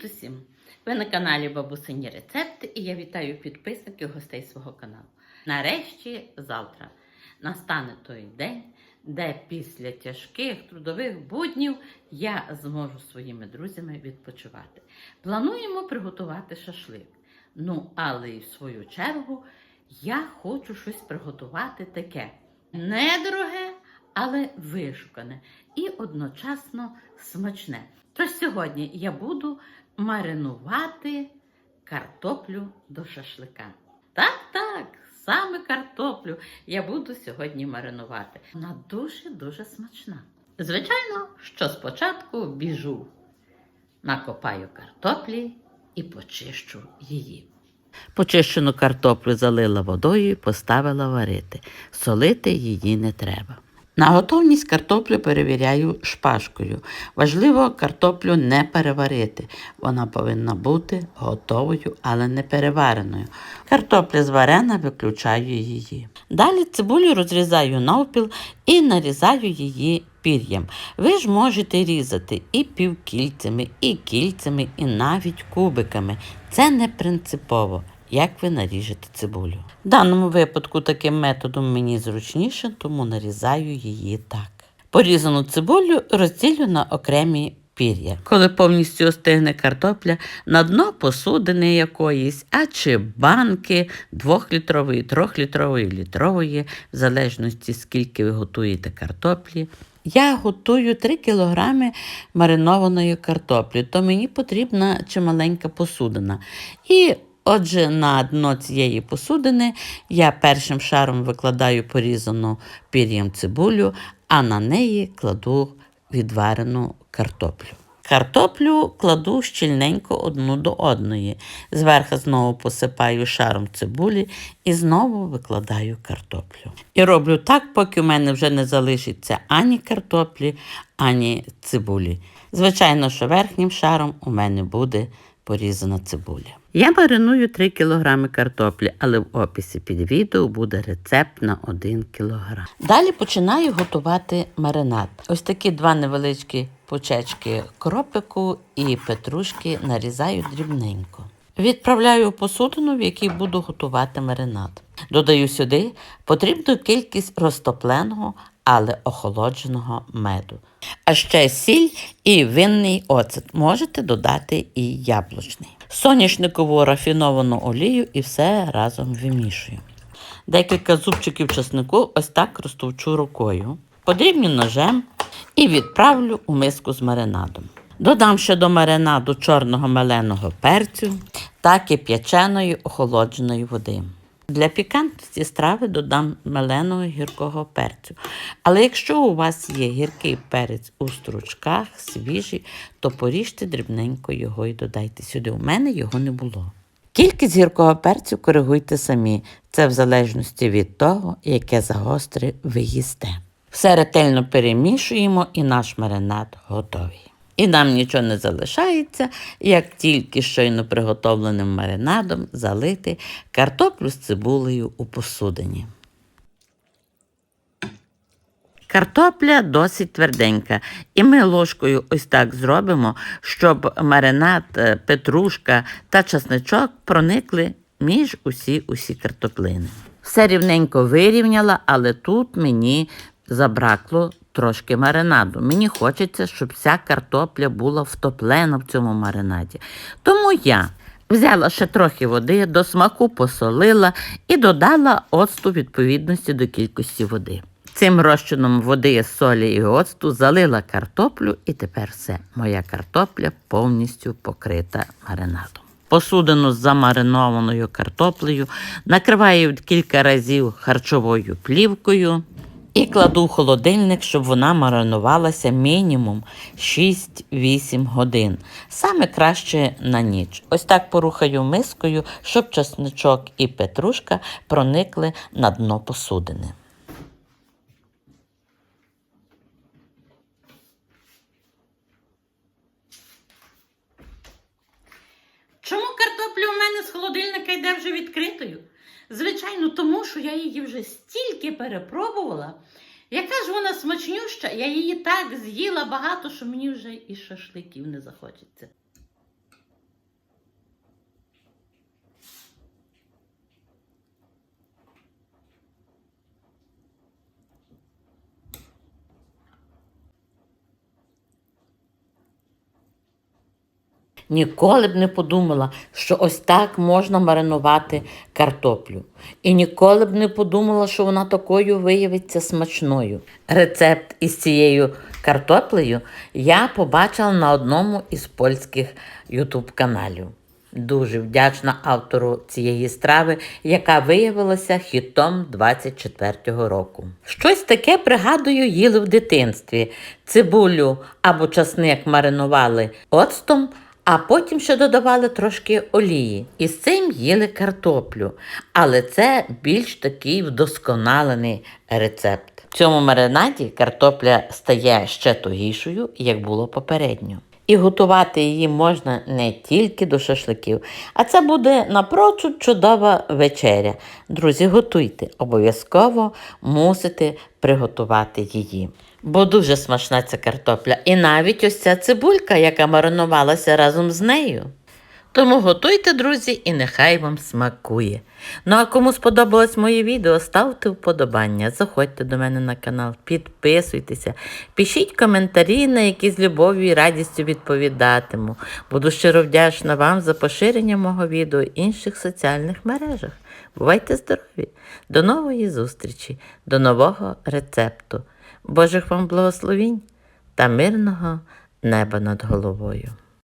Привіт усім! Ви на каналі Бабусині Рецепти і я вітаю підписників гостей свого каналу. Нарешті завтра настане той день, де після тяжких трудових буднів я зможу своїми друзями відпочивати. Плануємо приготувати шашлик. Ну, але і в свою чергу я хочу щось приготувати таке недороге, але вишукане і одночасно смачне. Тож сьогодні я буду маринувати картоплю до шашлика. Так, так, саме картоплю я буду сьогодні маринувати. Вона дуже-дуже смачна. Звичайно, що спочатку біжу, накопаю картоплі і почищу її. Почищену картоплю залила водою і поставила варити. Солити її не треба. На готовність картоплю перевіряю шпажкою. Важливо картоплю не переварити. Вона повинна бути готовою, але не перевареною. Картопля зварена, виключаю її. Далі цибулю розрізаю навпіл і нарізаю її пір'ям. Ви ж можете різати і півкільцями, і кільцями, і навіть кубиками. Це не принципово як ви наріжете цибулю. В даному випадку таким методом мені зручніше, тому нарізаю її так. Порізану цибулю розділю на окремі пір'я. Коли повністю остигне картопля, на дно посудини якоїсь, а чи банки 2-літрової, 3-літрової, літрової, в залежності скільки ви готуєте картоплі. Я готую 3 кілограми маринованої картоплі, то мені потрібна чималенька посудина. І Отже, на дно цієї посудини я першим шаром викладаю порізану пір'ям цибулю, а на неї кладу відварену картоплю. Картоплю кладу щільненько одну до одної. Зверху знову посипаю шаром цибулі і знову викладаю картоплю. І роблю так, поки в мене вже не залишиться ані картоплі, ані цибулі. Звичайно, що верхнім шаром у мене буде порізана цибуля. Я мариную 3 кг картоплі, але в описі під відео буде рецепт на 1 кг. Далі починаю готувати маринад. Ось такі два невеличкі почечки кропику і петрушки нарізаю дрібненько. Відправляю у посудину, в якій буду готувати маринад. Додаю сюди потрібну кількість розтопленого, але охолодженого меду. А ще сіль і винний оцет. Можете додати і яблучний. Соняшникову рафіновану олію і все разом вимішую. Декілька зубчиків чеснику ось так розтовчу рукою, подрібню ножем і відправлю у миску з маринадом. Додам ще до маринаду чорного меленого перцю та кип'яченої охолодженої води. Для пікантності страви додам меленого гіркого перцю. Але якщо у вас є гіркий перець у стручках, свіжий, то поріжте дрібненько його і додайте сюди. У мене його не було. Кількість гіркого перцю коригуйте самі. Це в залежності від того, яке загостре ви їсте. Все ретельно перемішуємо і наш маринад готовий. І нам нічого не залишається, як тільки щойно приготовленим маринадом залити картоплю з цибулею у посудині. Картопля досить тверденька, і ми ложкою ось так зробимо, щоб маринад, е, петрушка та часничок проникли між усі усі картоплини. Все рівненько вирівняла, але тут мені забракло трошки маринаду. Мені хочеться, щоб вся картопля була втоплена в цьому маринаді. Тому я взяла ще трохи води, до смаку посолила і додала оцту відповідності до кількості води. Цим розчином води, солі і оцту залила картоплю, і тепер все. Моя картопля повністю покрита маринадом. Посудину з замаринованою картоплею накриваю кілька разів харчовою плівкою і кладу в холодильник, щоб вона маринувалася мінімум 6-8 годин. Саме краще на ніч. Ось так порухаю мискою, щоб чесничок і петрушка проникли на дно посудини. Чому картопля у мене з холодильника йде вже відкритою? Звичайно, тому що я її вже стільки перепробувала. Яка ж вона смачнюща, я її так з'їла багато, що мені вже і шашликів не захочеться. Ніколи б не подумала, що ось так можна маринувати картоплю. І ніколи б не подумала, що вона такою виявиться смачною. Рецепт із цією картоплею я побачила на одному із польських ютуб-каналів. Дуже вдячна автору цієї страви, яка виявилася хітом 24-го року. Щось таке, пригадую, їли в дитинстві. Цибулю або часник маринували оцтом, а потім ще додавали трошки олії. І з цим їли картоплю. Але це більш такий вдосконалений рецепт. В цьому маринаді картопля стає ще тугішою, як було попередньо. І готувати її можна не тільки до шашликів, а це буде напрочуд чудова вечеря. Друзі, готуйте, обов'язково мусите приготувати її. Бо дуже смачна ця картопля. І навіть ось ця цибулька, яка маринувалася разом з нею. Тому готуйте, друзі, і нехай вам смакує. Ну а кому сподобалось моє відео, ставте вподобання, заходьте до мене на канал, підписуйтеся, пишіть коментарі, на які з любов'ю і радістю відповідатиму. Буду щиро вдячна вам за поширення мого відео в інших соціальних мережах. Бувайте здорові! До нової зустрічі, до нового рецепту. Божих вам благословінь та мирного неба над головою.